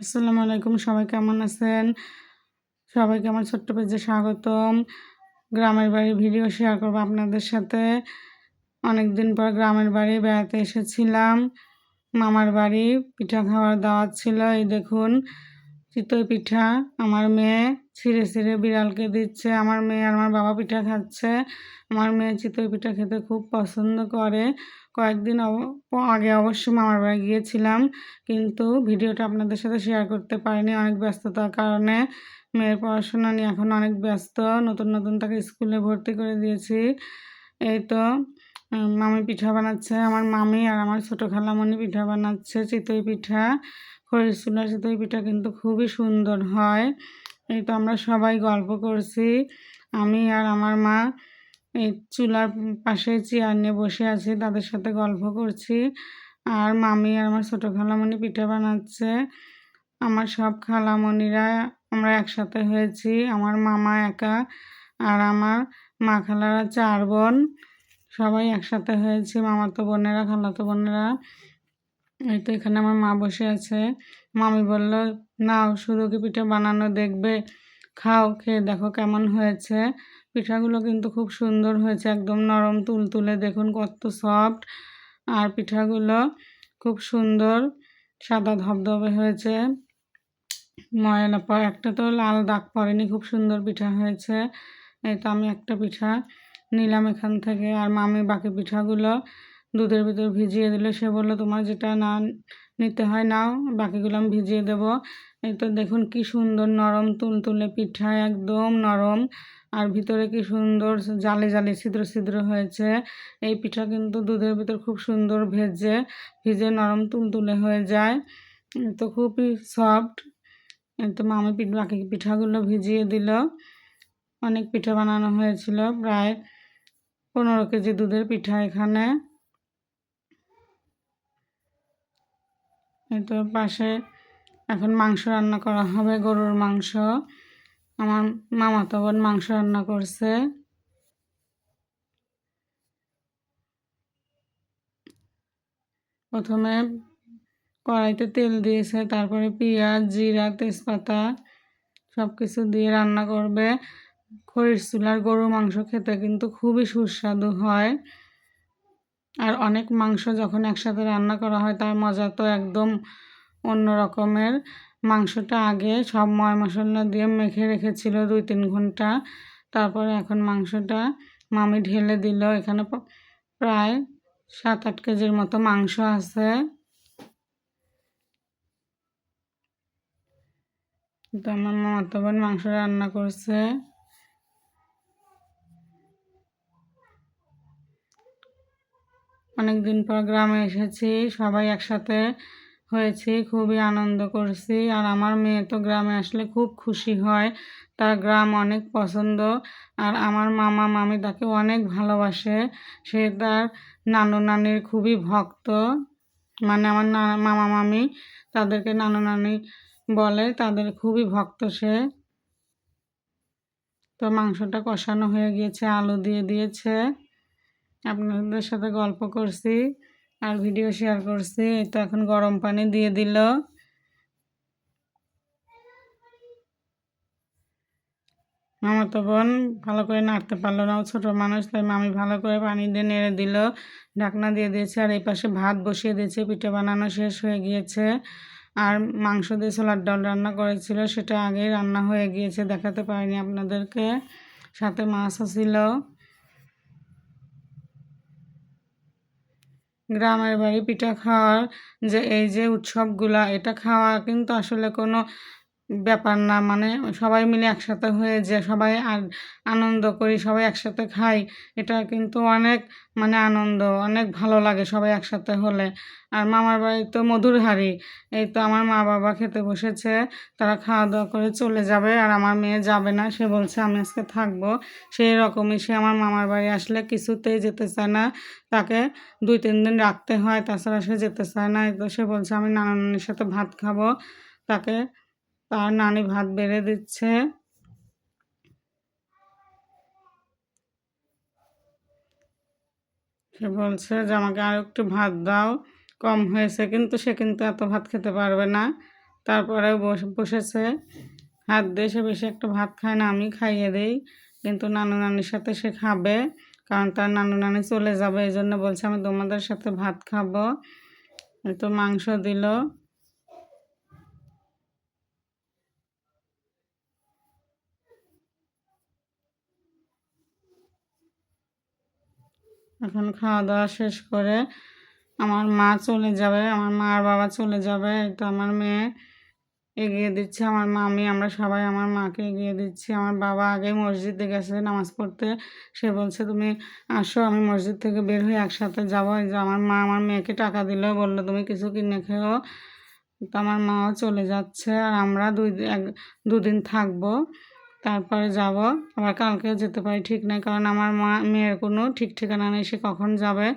আসসালামু আলাইকুম, সবাই কেমন আছেন? সবাইকে আমার ছোট্ট পেজে স্বাগতম। গ্রামের বাড়ি ভিডিও শেয়ার করব আপনাদের সাথে। অনেক দিন পর গ্রামের বাড়ি বেড়াতে এসেছিলাম। মামার বাড়ি পিঠা খাওয়ার দাওয়াত ছিল, এই দেখুন। চিতই পিঠা আমার মেয়ে ছিঁড়ে ছিঁড়ে বিড়ালকে দিচ্ছে, আমার মেয়ে আর আমার বাবা পিঠা খাচ্ছে। আমার মেয়ে চিতই পিঠা খেতে খুব পছন্দ করে। কয়েকদিন আগে অবশ্য মামার বাড়ি গিয়েছিলাম, কিন্তু ভিডিওটা আপনাদের সাথে শেয়ার করতে পারিনি অনেক ব্যস্ততার কারণে। মেয়ের পড়াশোনা নিয়ে এখন অনেক ব্যস্ত, নতুন নতুন তাকে স্কুলে ভর্তি করে দিয়েছি। এই তো মামি পিঠা বানাচ্ছে, আমার মামি আর আমার ছোটো খালামণি পিঠা বানাচ্ছে চিতই পিঠা। খরির চুলার পিঠা কিন্তু খুবই সুন্দর হয়। এই তো আমরা সবাই গল্প করছি। আমি আর আমার মা এই চুলার পাশে চেয়ার নিয়ে বসে আছি, তাদের সাথে গল্প করছি। আর মামি আর আমার ছোটো খালামণি পিঠা বানাচ্ছে। আমার সব খালামণিরা আমরা একসাথে হয়েছি। আমার মামা একা আর আমার মা খালারা চার বোন। সবাই একসাথে হয়েছি, মামাতো বোনেরা, খালাতো বোনেরা। এই তো এখানে আমার মা বসে আছে। মামি বলল, নাও শুধু কি পিঠা বানানো দেখবে। খাও, খেয়ে দেখো কেমন হয়েছে। পিঠাগুলো কিন্তু খুব সুন্দর হয়েছে, একদম নরম তুলতুলে। দেখুন কত সফট আর পিঠাগুলো খুব সুন্দর, সাদা ধবধবে হয়েছে। ময়লা পর একটা তো লাল দাগ পড়েনি, খুব সুন্দর পিঠা হয়েছে। এই তো আমি একটা পিঠা নিলাম এখান থেকে। আর মামি বাকি পিঠাগুলো দুধের ভিতর ভিজিয়ে দিলে সে বলল, তোমার যেটা না নিতে হয় নাও, বাকিগুলো আমি ভিজিয়ে দেবো। এই তো দেখুন কি সুন্দর নরম তুলতুলে পিঠা, একদম নরম। আর ভিতরে কি সুন্দর জালে জালে ছিদ্র ছিদ্র হয়েছে। এই পিঠা কিন্তু দুধের ভিতর খুব সুন্দর ভেজে, ভিজে নরম তুলতুলে হয়ে যায়। তো খুবই সফট তো মামি পিঠ, বাকি পিঠাগুলো ভিজিয়ে দিল। অনেক পিঠা বানানো হয়েছিল, প্রায় পনেরো কেজি দুধের পিঠা এখানে। তো পাশে এখন মাংস রান্না করা হবে, গরুর মাংস। আমার মামা তো বোন মাংস রান্না করছে। প্রথমে কড়াইতে তেল দিয়েছে, তারপরে পেঁয়াজ, জিরা, তেজপাতা সব কিছু দিয়ে রান্না করবে। খরির চুলার গরুর মাংস খেতে কিন্তু খুবই সুস্বাদু হয়। আর অনেক মাংস যখন একসাথে রান্না করা হয়, তার মজা তো একদম অন্য রকমের। মাংসটা আগে সব ময় মশলা দিয়ে মেখে রেখেছিল দুই তিন ঘণ্টা। তারপরে এখন মাংসটা মামি ঢেলে দিল। এখানে প্রায় সাত আট কেজির মতো মাংস আছে। তো আমার মামাতো বোন মাংস রান্না করছে। অনেক দিন পর গ্রামে এসেছি, সবাই একসাথে হয়েছি, খুবই আনন্দ করছি। আর আমার মেয়ে তো গ্রামে আসলে খুব খুশি হয়, তার গ্রাম অনেক পছন্দ। আর আমার মামা মামি তাকে অনেক ভালোবাসে, সে তার নানু নানির খুবই ভক্ত। মানে আমার মামা মামি তাদেরকে নানু নানি বলে, তাদের খুবই ভক্ত সে। তো মাংসটা কষানো হয়ে গিয়েছে, আলু দিয়ে দিয়েছে। আপনাদের সাথে গল্প করছি আর ভিডিও শেয়ার করছি। এই তো এখন গরম পানি দিয়ে দিল। মামা তো বোন ভালো করে নাড়তে পারল না ছোটো মানুষ, তাই মামি ভালো করে পানি দিয়ে নেড়ে দিল। ঢাকনা দিয়ে দিয়েছে আর এই পাশে ভাত বসিয়ে দিয়েছে, পিঠে বানানো শেষ হয়ে গিয়েছে। আর মাংস দিয়ে ছোলার ডাল রান্না করেছিল, সেটা আগেই রান্না হয়ে গিয়েছে, দেখাতে পারিনি আপনাদেরকে। সাথে মাছও ছিল। গ্রামের বাড়ি পিঠা খাওয়ার যে এই যে উৎসবগুলা এটা খাওয়া কিন্তু আসলে কোনো ব্যাপার না মানে সবাই মিলে একসাথে হয়ে যে সবাই আর আনন্দ করি, সবাই একসাথে খাই, এটা কিন্তু অনেক মানে আনন্দ, অনেক ভালো লাগে সবাই একসাথে হলে। আর মামার বাড়ি তো মধুর হাড়ি এই তো আমার মা বাবা খেতে বসেছে, তারা খাওয়া দাওয়া করে চলে যাবে আর আমার মেয়ে যাবে না, সে বলছে আমি আজকে থাকব। সেই রকমই সে আমার মামার বাড়ি আসলে কিছুতেই যেতে চায় না, তাকে দুই, তিন দিন রাখতে হয়, তাছাড়া সে যেতে চায় না তো সে বলছে আমি নানা নানির সাথে ভাত খাব, তাকে তার নানি ভাত বেড়ে দিচ্ছে। সে বলছে যে, আমাকে আর একটু ভাত দাও। কম হয়েছে, কিন্তু সে কিন্তু এত ভাত খেতে পারবে না। তারপরে বসে, বসেছে। হাত দিয়ে সে বেশি একটা ভাত খায় না, আমি খাইয়ে দিই। কিন্তু নানু নানির সাথে সে খাবে, কারণ তার নানু নানি চলে যাবে। এই জন্য বলছে, আমি তোমাদের সাথে ভাত খাব। তো মাংস দিল। এখন খাওয়া দাওয়া শেষ করে আমার মা চলে যাবে, আমার মা আর বাবা চলে যাবে তো আমার মেয়ে এগিয়ে দিচ্ছে, আমার মামি, আমরা সবাই আমার মাকে এগিয়ে দিচ্ছি। আমার বাবা আগে মসজিদে গেছে নামাজ পড়তে। সে বলছে, তুমি আসো, আমি মসজিদ থেকে বের হয়ে একসাথে যাব। যে আমার মা আমার মেয়েকে টাকা দিল, বলল, তুমি কিছু কিনে খেও। তো আমার মাও চলে যাচ্ছে আর আমরা দুই এক দুদিন থাকব। তারপরে যাব। আবার কালকেও যেতে পারি, ঠিক নাই। কারণ আমার মা, মেয়ের কোনো ঠিক ঠিকানা নেই, সে কখন যাবে?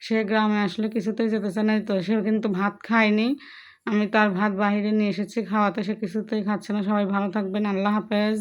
সে গ্রামে আসলে কিছুতেই যেতে চায় না। তো, সে কিন্তু ভাত খায়নি। আমি তার ভাত বাহিরে নিয়ে এসেছি, খাওয়াতে সে কিছুতেই খাচ্ছে না। সবাই ভালো থাকবেন। আল্লাহ হাফেজ।